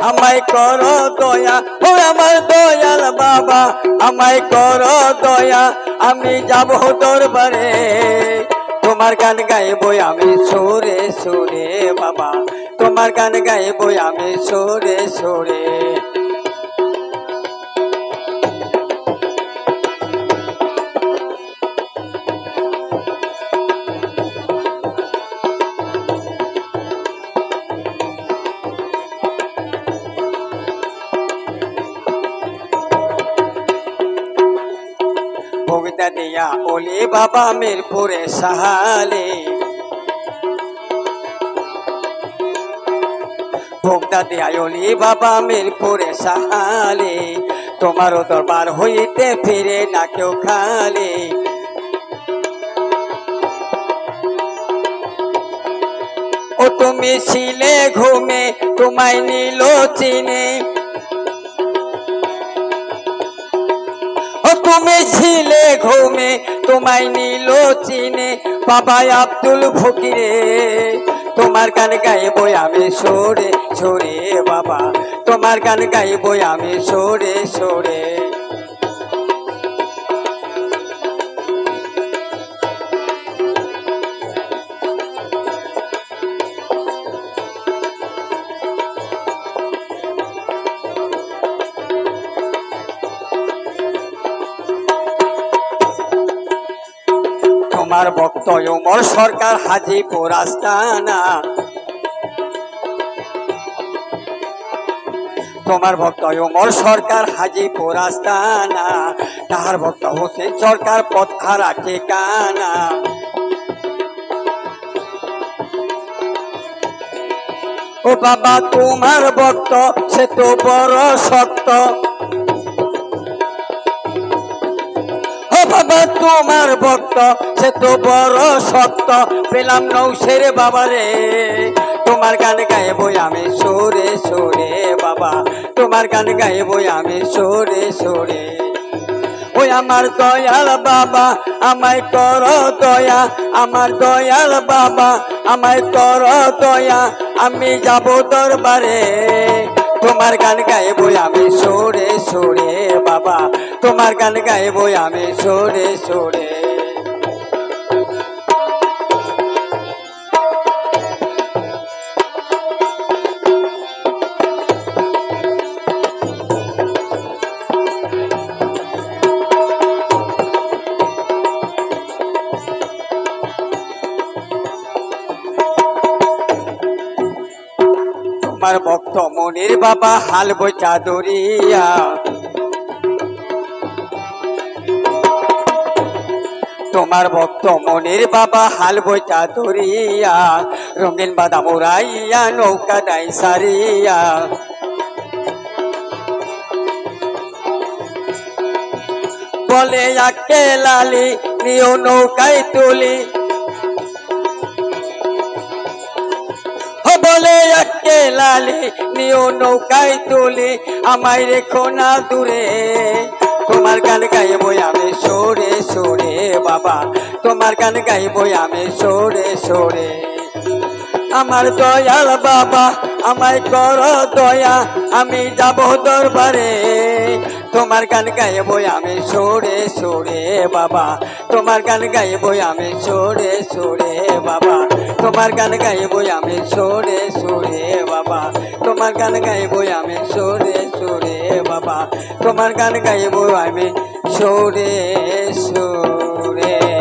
আমায় কর দয়া, ও আমার দয়াল বাবা, আমায় কর দয়া, আমি যাব দরবারে। তোমার গান গাইবো আমি সুরে সুরে বাবা, তোমার গান গাইবো আমি সুরে সুরে ভোগদা দিয়া, ওলি বাবা মিরপুরে সাহালে। ভোগদা দিয়া, ওলি বাবা মিরপুরে সাহালে। তোমারও দরবার হইতে ফিরে না কেউ খালি। ও তুমি ছিলে ঘুমে, তোমায় নিল চিনে। তুমি ছিলে, ঘুমে তোমায় নিল চিনে। বাবা আব্দুল ফকিরে, তোমার গান গাইব আমি সরে সরে বাবা। তোমার গান গাইব আমি সরে সরে। তোমার ভক্ত, উমর সরকার হাজিপুর আস্তানা। তোমার ভক্ত, উমর সরকার হাজিপুর আস্তানা। তাহার ভক্ত হোসেন সরকার পথ হারা ঠিকানা। ও বাবা, তোমার ভক্ত, সে তো বড় শক্ত। বাবা তোমার ভক্ত, সে তো বড় শক্ত। পেলাম নৌসের বাবারে, তোমার গান গাইবো আমি সরে সরে বাবা। তোমার গান গাইবো আমি সরে সরে। ওই আমার দয়াল বাবা, আমায় কর দয়া, আমার দয়াল বাবা, আমায় কর দয়া, আমি যাব দরবারে। তোমার গান গাইবো আমি সরে সরে বাবা তোমার গান গাইবো আমি সরে সরে তোমার ভক্ত মনির বাবা হাল বইচা দরিয়া। তোমার ভক্ত মনির বাবা হাল বইচা দরিয়া রঙিন বাদাম উড়াইয়া, নৌকা দাই সারিয়া। বলে আকে লালি, নিও নৌকায় তুলি। বলে একে লালি, নিও নৌকায় তুলি, আমায় রেখো না দূরে। তোমার গান গাইবো আমি, সরে সরে বাবা। তোমার গান গাইবো আমি, সরে সরে। আমার দয়াল বাবা, আমায় কর দয়া, আমি যাব দরবারে। তোমার গান গাইবো আমি, সরে সরে বাবা। তোমার গান গাইবো আমি, সরে সরে বাবা। তোমার গান গাইবো আমি সোরে সোরে বাবা। তোমার গান গাইবো আমি সোরে সোরে বাবা। তোমার গান গাইবো আমি সোরে, সরে